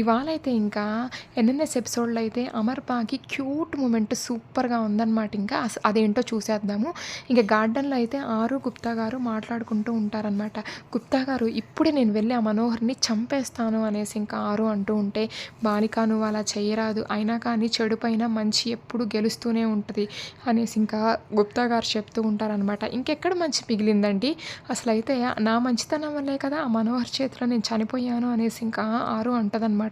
ఇవాళ అయితే ఇంకా ఎన్ఎన్ఎస్ ఎపిసోడ్లో అయితే అమర్ పాకి క్యూట్ మూమెంట్ సూపర్గా ఉందన్నమాట. ఇంకా అదేంటో చూసేద్దాము. ఇంకా గార్డెన్లో అయితే ఆరు గుప్తా గారు మాట్లాడుకుంటూ ఉంటారనమాట గుప్తా గారు ఇప్పుడే నేను వెళ్ళి ఆ మనోహర్ని చంపేస్తాను అనేసి ఇంకా ఆరు అంటూ ఉంటే బాలిక నువ్వు అలా చేయరాదు. అయినా కానీ చెడు పైన మంచి ఎప్పుడు గెలుస్తూనే ఉంటుంది అనేసి ఇంకా గుప్తా గారు చెప్తూ ఉంటారనమాట ఇంకెక్కడ మంచి మిగిలిందండి? అసలు అయితే నా మంచితనం వల్లే కదా ఆ మనోహర్ చేతిలో నేను చనిపోయాను అనేసి ఇంకా ఆరు అంటదనమాట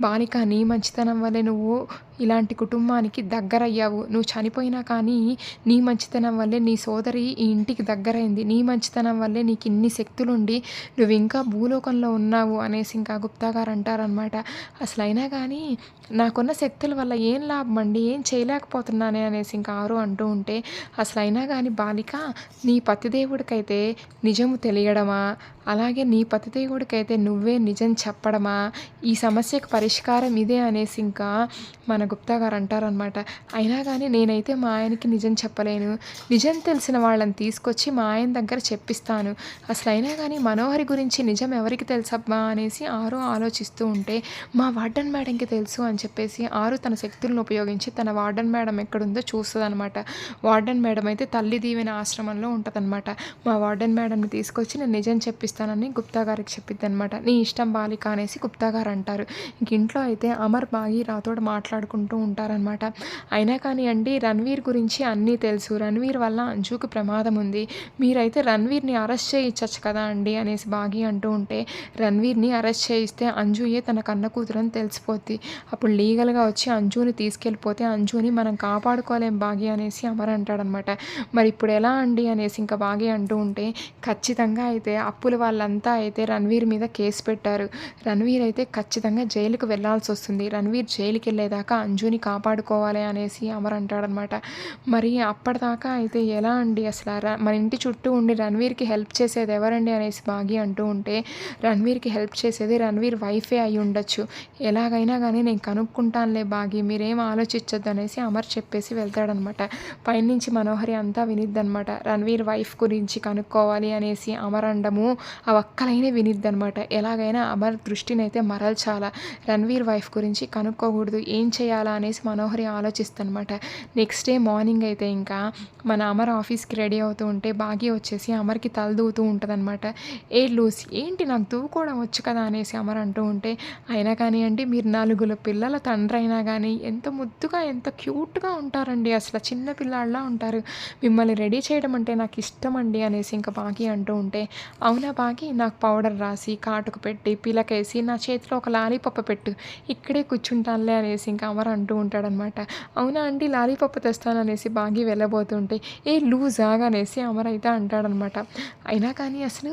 బాలిక నీ మంచితనం వల్లే నువ్వు ఇలాంటి కుటుంబానికి దగ్గరయ్యావు. నువ్వు చనిపోయినా కానీ నీ మంచితనం వల్లే నీ సోదరి ఈ ఇంటికి దగ్గరైంది. నీ మంచితనం వల్లే నీకు ఇన్ని శక్తులుండి నువ్వు ఇంకా భూలోకంలో ఉన్నావు అనేసి ఇంకా గుప్తా గారు అంటారనమాట. అసలు అయినా కానీ నాకున్న శక్తుల వల్ల ఏం లాభం అండి ఏం చేయలేకపోతున్నానే అనేసి ఇంకా ఆరు అంటూ ఉంటే అసలు అయినా కానీ బాలిక నీ పతిదేవుడికైతే నిజము తెలియడమా? అలాగే నీ పతిదేవుడికైతే నువ్వే నిజం చెప్పడమా? ఈ సమస్యకు పరిష్కారం ఇదే అనేసి ఇంకా మన గుప్తా గారు అంటారనమాట అయినా కానీ నేనైతే మా ఆయనకి నిజం చెప్పలేను. నిజం తెలిసిన వాళ్ళని తీసుకొచ్చి మా ఆయన దగ్గర చెప్పిస్తాను. అసలు అయినా కానీ మనోహరి గురించి నిజం ఎవరికి తెలుసబ్బా అనేసి ఆరు ఆలోచిస్తూ ఉంటే మా వార్డెన్ మేడంకి తెలుసు అని చెప్పేసి ఆరు తన శక్తులను ఉపయోగించి తన వార్డెన్ మేడం ఎక్కడుందో చూస్తుందనమాట వార్డెన్ మేడం అయితే తల్లి దీవెన ఆశ్రమంలో ఉంటుందన్నమాట. మా వార్డెన్ మేడంని తీసుకొచ్చి నేను నిజం చేస్తానని గుప్తా గారికి చెప్పిద్ది అనమాట నీ ఇష్టం బాలిక అనేసి గుప్తా గారు అంటారు. ఇంక ఇంట్లో అయితే అమర్ బాగి రాతోడు మాట్లాడుకుంటూ ఉంటారనమాట అయినా కానీ అండి రణ్వీర్ గురించి అన్నీ తెలుసు. రణ్వీర్ వల్ల అంజుకు ప్రమాదం ఉంది. మీరైతే రణ్వీర్ని అరెస్ట్ చేయించచ్చు కదా అండి అనేసి బాగి అంటూ ఉంటే రణ్వీర్ని అరెస్ట్ చేయిస్తే అంజుయే తన కన్న కూతురని తెలిసిపోద్ది. అప్పుడు లీగల్గా వచ్చి అంజుని తీసుకెళ్ళిపోతే అంజుని మనం కాపాడుకోలేం బాగి అనేసి అమర్ అంటాడనమాట మరి ఇప్పుడు ఎలా అండి అనేసి ఇంకా బాగి అంటూ ఉంటే ఖచ్చితంగా అయితే అప్పుల వాళ్ళంతా అయితే రణ్వీర్ మీద కేసు పెట్టారు. రణవీర్ అయితే ఖచ్చితంగా జైలుకు వెళ్ళాల్సి వస్తుంది. రణ్వీర్ జైలుకి వెళ్ళేదాకా అంజుని కాపాడుకోవాలి అనేసి అమర్ అంటాడనమాట. మరి అప్పటిదాకా అయితే ఎలా అండి అసలు ర- మన ఇంటి చుట్టూ ఉండి రణవీర్కి హెల్ప్ చేసేది ఎవరండి అనేసి బాగి అంటూ ఉంటే రణవీర్కి హెల్ప్ చేసేది రణ్వీర్ వైఫే అయి ఉండొచ్చు. ఎలాగైనా కానీ నేను కనుక్కుంటానులే బాగి మీరేం ఆలోచించొద్దు అనేసి అమర్ చెప్పేసి వెళ్తాడనమాట. పైనుంచి మనోహరి అంతా వినిద్దనమాట రణవీర్ వైఫ్ గురించి కనుక్కోవాలి అనేసి అమర్ అండము ఆ ఒక్కలైనా వినిద్దనమాట. ఎలాగైనా అమర్ దృష్టిని అయితే మరల్చాలా? రణ్వీర్ వైఫ్ గురించి కనుక్కోకూడదు. ఏం చేయాలా అనేసి మనోహరి ఆలోచిస్తనమాట నెక్స్ట్ డే మార్నింగ్ అయితే ఇంకా మన అమర్ ఆఫీస్కి రెడీ అవుతూ ఉంటే బాగి వచ్చేసి అమర్కి తల ఉంటుందన్నమాట ఏ లూసి ఏంటి నాకు దూవుకోవడం వచ్చు కదా? అనేసి అమర్ అంటూ ఉంటే అయినా కానివ్వండి మీరు నలుగురు పిల్లల తండ్రి అయినా కానీ ఎంత ముద్దుగా ఎంత క్యూట్గా ఉంటారండి. అసలు చిన్న పిల్లాళ్ళ ఉంటారు. మిమ్మల్ని రెడీ చేయడం అంటే నాకు ఇష్టం అండి అనేసి ఇంకా బాగి అంటూ ఉంటే అవునా పాకి నాకు పౌడర్ రాసి కాటుకు పెట్టి పిలకేసి నా చేతిలో ఒక లాలీపప్ప పెట్టు. ఇక్కడే కూర్చుంటానులే అనేసి ఇంకా అమర్ అంటూ ఉంటాడనమాట. అవునా అండి లాలీపప్ప తెస్తాను అనేసి బాగి వెళ్ళబోతుంటే ఏ లూజ్ ఆగనేసి అమర్ అయితే అంటాడనమాట. అయినా కానీ అసలు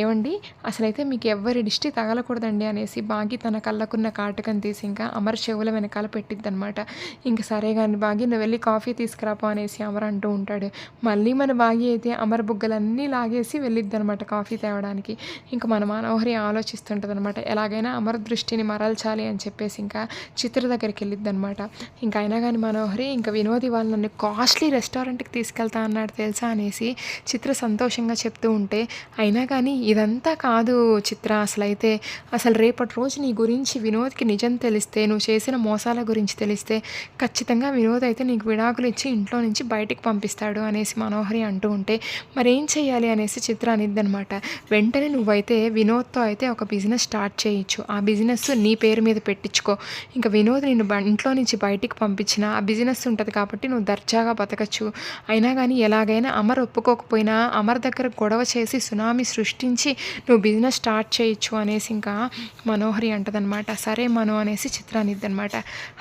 ఏమండి అసలైతే మీకు ఎవ్వరి దిష్టి తగలకూడదండి అనేసి బాగి తన కళ్ళకున్న కాటుకని తీసి ఇంకా అమర్ చెవుల వెనకాల పెట్టిద్దనమాట. ఇంక సరే కానీ బాగి నువ్వు వెళ్ళి కాఫీ తీసుకురాపో అనేసి అమర్ అంటూ ఉంటాడు. మళ్ళీ మన బాగి అయితే అమర్ బుగ్గలన్నీ లాగేసి వెళ్ళిద్దనమాట కాఫీ తేవడం తేవడానికి ఇంకా మన మనోహరి ఆలోచిస్తుంటుంది అనమాట ఎలాగైనా అమర దృష్టిని మరల్చాలి అని చెప్పేసి ఇంకా చిత్ర దగ్గరికి వెళ్ళిద్ది అనమాట ఇంకా అయినా కానీ మనోహరి ఇంకా వినోది వాళ్ళు నన్ను కాస్ట్లీ రెస్టారెంట్కి తీసుకెళ్తా అన్నాడు తెలుసా అనేసి చిత్ర సంతోషంగా చెప్తూ ఉంటే అయినా కానీ ఇదంతా కాదు చిత్ర అసలు అయితే అసలు రేపటి రోజు నీ గురించి వినోద్కి నిజం తెలిస్తే నువ్వు చేసిన మోసాల గురించి తెలిస్తే ఖచ్చితంగా వినోద్ అయితే నీకు విడాకులు ఇచ్చి ఇంట్లో నుంచి బయటికి పంపిస్తాడు అనేసి మనోహరి అంటూ ఉంటే మరేం చేయాలి అనేసి చిత్ర అనిద్దనమాట. వెంటనే నువ్వైతే వినోద్తో అయితే ఒక బిజినెస్ స్టార్ట్ చేయొచ్చు. ఆ బిజినెస్ నీ పేరు మీద పెట్టించుకో. ఇంకా వినోద్ నిన్ను బ- ఇంట్లో నుంచి బయటికి పంపించిన ఆ బిజినెస్ ఉంటుంది కాబట్టి నువ్వు దర్జాగా బతకచ్చు. అయినా కానీ ఎలాగైనా అమర్ ఒప్పుకోకపోయినా అమర్ దగ్గర గొడవ చేసి సునామీ సృష్టించి నువ్వు బిజినెస్ స్టార్ట్ చేయొచ్చు అనేసి ఇంకా మనోహరి అంటదనమాట సరే మనో అనేసి చిత్రాన్ని ఇద్దనమాట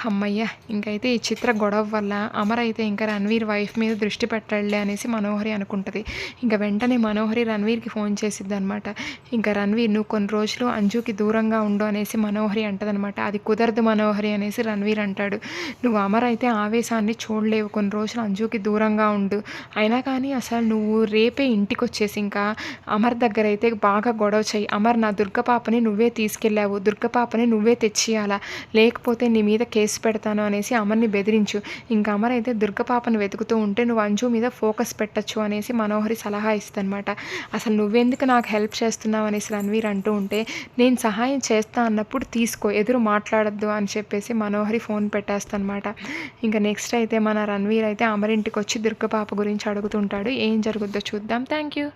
అమ్మయ్య ఇంకైతే ఈ చిత్ర గొడవ వల్ల అమర్ అయితే ఇంకా రణ్వీర్ వైఫ్ మీద దృష్టి పెట్టాడులే అనేసి మనోహరి అనుకుంటుంది. ఇంకా వెంటనే మనోహరి రణవీర్కి ఫోన్ చేసిద్దాను అనమాట ఇంకా రణ్వీర్ నువ్వు కొన్ని రోజులు అంజుకి దూరంగా ఉండు అనేసి మనోహరి అంటదనమాట అది కుదరదు మనోహరి అనేసి రణ్వీర్ అంటాడు. నువ్వు అమర్ అయితే ఆవేశాన్ని చూడలేవు. కొన్ని రోజులు అంజుకి దూరంగా ఉండు. అయినా కానీ అసలు నువ్వు రేపే ఇంటికి వచ్చేసి ఇంకా అమర్ దగ్గర అయితే బాగా గొడవ చేయి అమర్ నా దుర్గపాపని నువ్వే తీసుకెళ్ళావు. దుర్గపాపని నువ్వే తెచ్చియాలా లేకపోతే నీ మీద కేసు పెడతాను అనేసి అమర్ని బెదిరించు. ఇంకా అమర్ అయితే దుర్గపాపను వెతుకుతూ ఉంటే నువ్వు అంజు మీద ఫోకస్ పెట్టచ్చు అనేసి మనోహరి సలహా ఇస్తనమాట అసలు నువ్వెందుకు నాకు హెల్ప్ చేస్తున్నావు అనేసి రణవీర్ అంటూ ఉంటే నేను సహాయం చేస్తా అన్నప్పుడు తీసుకో ఎదురు మాట్లాడొద్దు అని చెప్పేసి మనోహరి ఫోన్ పెట్టేస్తానమాట ఇంకా నెక్స్ట్ అయితే మన రణవీర్ అయితే అమరింటికి వచ్చి దుర్గ పాప గురించి అడుగుతుంటాడు. ఏం జరుగుద్దో చూద్దాం. Thank you.